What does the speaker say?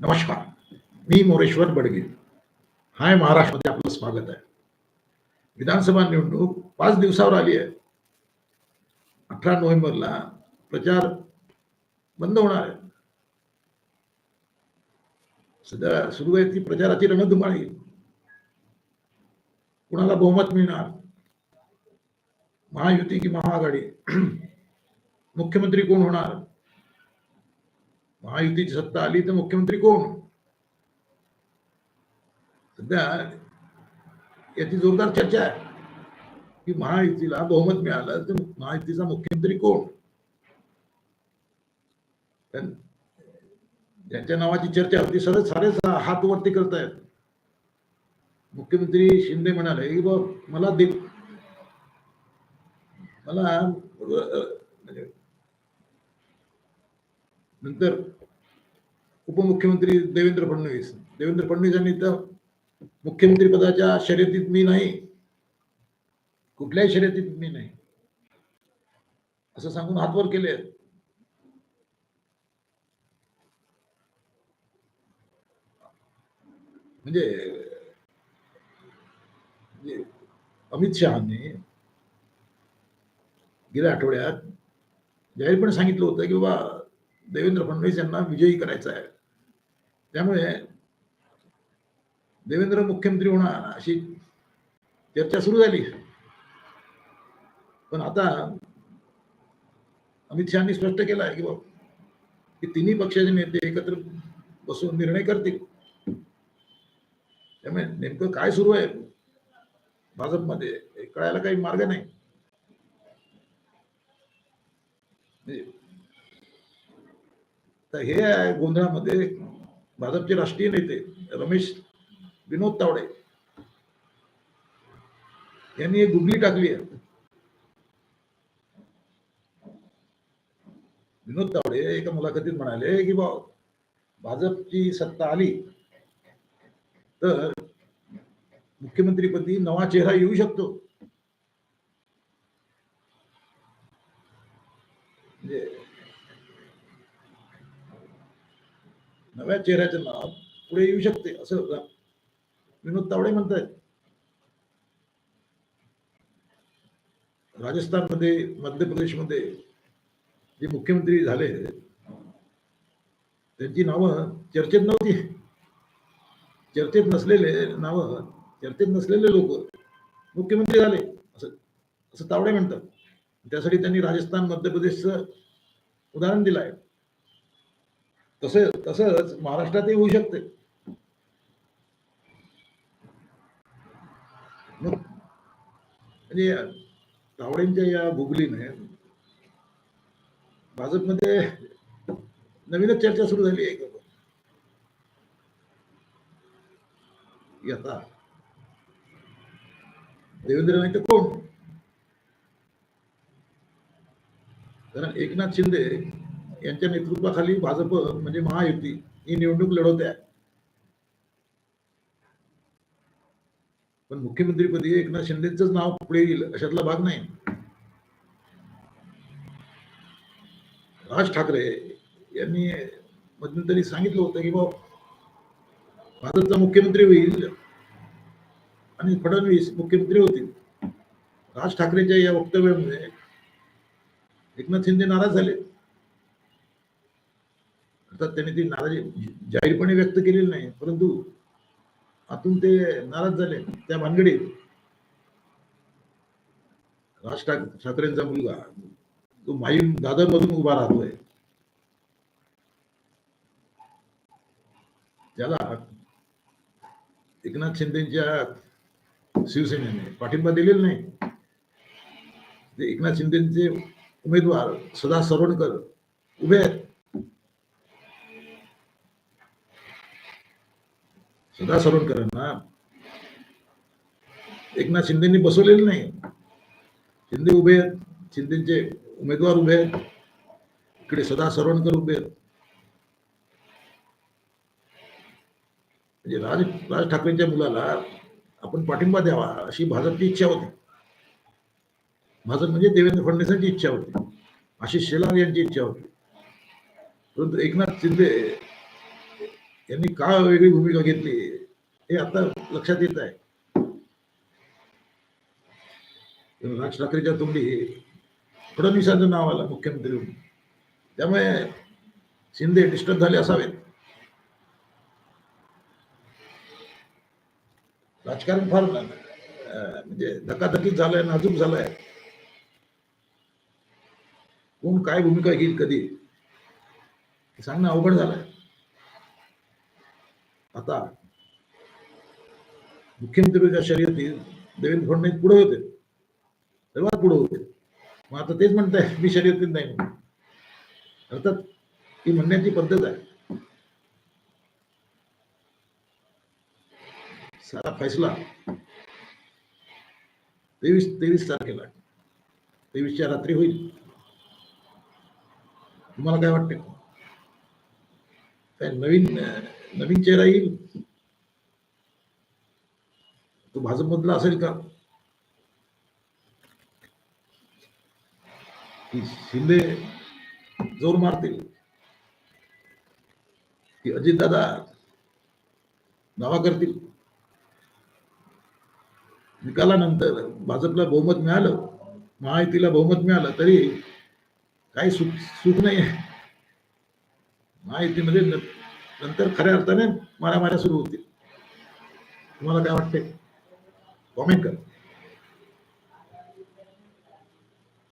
नमस्कार, मी मोरेश्वर बडगे. हाय महाराष्ट्रामध्ये आपलं स्वागत आहे. विधानसभा निवडणूक पाच दिवसावर आली आहे. अठरा नोव्हेंबरला प्रचार बंद होणार आहे. सध्या सुरू आहे ती प्रचाराची रणधुमाळी. कुणाला बहुमत मिळणार? महायुती की महाआघाडी? मुख्यमंत्री कोण होणार? महायुतीची सत्ता आली तर मुख्यमंत्री कोण? सध्या याची जोरदार चर्चा आहे. की महायुतीला बहुमत मिळालं तर महायुतीचा मुख्यमंत्री कोण? ज्यांच्या नावाची चर्चा होती सरळ सारे हात वरती करतायत. मुख्यमंत्री शिंदे म्हणाले की बा मला दे मला म्हणजे नंतर उपमुख्यमंत्री देवेंद्र फडणवीस. देवेंद्र फडणवीस यांनी तर मुख्यमंत्री पदाच्या शर्यतीत मी नाही. कुठल्याही शर्यतीत मी नाही. असं सांगून हातवर केले. म्हणजे म्हणजे अमित शहाने गेल्या आठवड्यात जाहीरपणे सांगितलं होतं की बाबा देवेंद्र फडणवीस यांना विजयी करायचा आहे. त्यामुळे देवेंद्र मुख्यमंत्री होणार अशी चर्चा सुरू झाली. पण आता अमित शहानी स्पष्ट केलं आहे की बाबा की तिन्ही पक्षाचे नेते एकत्र बसून निर्णय करतील. त्यामुळे नेमकं काय सुरू आहे? भाजपमध्ये कळायला काही मार्ग नाही. म्हणजे, तर हे आहे गोंधळामध्ये भाजपचे राष्ट्रीय नेते रमेश विनोद तावडे यांनी एक गुगली टाकली आहे. विनोद तावडे एका मुलाखतीत म्हणाले की बा भाजपची सत्ता आली तर मुख्यमंत्रीपदी नवा चेहरा येऊ शकतो. म्हणजे नव्या चेहऱ्याचं नाव पुढे येऊ शकते असं विनोद तावडे म्हणतायत. राजस्थानमध्ये मध्य प्रदेशमध्ये जे मुख्यमंत्री झाले त्यांची नावं चर्चेत नव्हती. चर्चेत नसलेले नावं चर्चेत नसलेले लोक मुख्यमंत्री झाले असं असं तावडे म्हणतात. त्यासाठी त्यांनी राजस्थान मध्य प्रदेशचं उदाहरण दिलं आहे तसे तसंच महाराष्ट्रातही होऊ शकते. मग म्हणजे तावडेंच्या या गुगलीने भाजपमध्ये नवीनच चर्चा सुरू झाली आहे का? देवेंद्र नाईक कोण? कारण एकनाथ शिंदे यांच्या नेतृत्वाखाली भाजप म्हणजे महायुती ही निवडणूक लढवते आहे. पण मुख्यमंत्रीपदी एकनाथ शिंदेच नाव पुढे येईल अशातला भाग नाही. राज ठाकरे यांनी मध्यंतरी सांगितलं होतं की बाबा भाजपचा मुख्यमंत्री होईल आणि फडणवीस मुख्यमंत्री होतील. राज ठाकरेच्या या वक्तव्यामुळे एकनाथ शिंदे नाराज झाले. अर्थात त्यांनी ती नाराजी जाहीरपणे व्यक्त केलेली नाही परंतु आतून ते नाराज झाले. त्या भानगडीत राज ठाकरेंचा मुलगा तो माहीम दादर मधून उभा राहतोय. त्याला एकनाथ शिंदेच्या शिवसेनेने पाठिंबा दिलेला नाही. ते एकनाथ शिंदेचे उमेदवार सदा सरवणकर उभे आहेत. सदा सरवणकरांना एकनाथ शिंदेनी बसवलेले नाही. शिंदे उभे आहेत. शिंदेचे उमेदवार उभे आहेत. इकडे सदा सरवणकर उभे आहेत. म्हणजे राज राज ठाकरेंच्या मुलाला आपण पाठिंबा द्यावा अशी भाजपची इच्छा होती. भाजप म्हणजे देवेंद्र फडणवीसांची इच्छा होती. आशिष शेलार यांची इच्छा होती. परंतु एकनाथ शिंदे यांनी का वेगळी भूमिका घेतली. हे आता लक्षात येत आहे. राज ठाकरेच्या तोंडी फडणवीसांचं नाव आलं मुख्यमंत्री म्हणून त्यामुळे शिंदे डिस्टर्ब झाले असावेत. राजकारण फार म्हणजे धकाधकीत झालंय नाजूक झालंय. कोण काय भूमिका घेईल कधी? सांगणं अवघड झालंय. आता मुख्यमंत्रीच्या शर्यतीत देवेंद्र फडणवीस पुढे होते. सर्वात पुढे होते. मग आता तेच म्हणताय मी शर्यतीत नाही म्हणून. अर्थात ही म्हणण्याची पद्धत आहे. सारा फैसला तेवीस तेवीस तारखेला. तेवीसच्या रात्री होईल. तुम्हाला काय वाटते काय नवीन नवीन चेहरा येईल तो भाजपमधला असेल का शिंदे जोर मारतील की अजितदादा दावा करतील निकालानंतर भाजपला बहुमत मिळालं महायुतीला बहुमत मिळालं तरी काही सुख सुख नाही आहे महायुतीमध्ये न- नंतर खऱ्या अर्थाने मारामाऱ्या सुरू होतील. तुम्हाला काय वाटते कॉमेंट करा.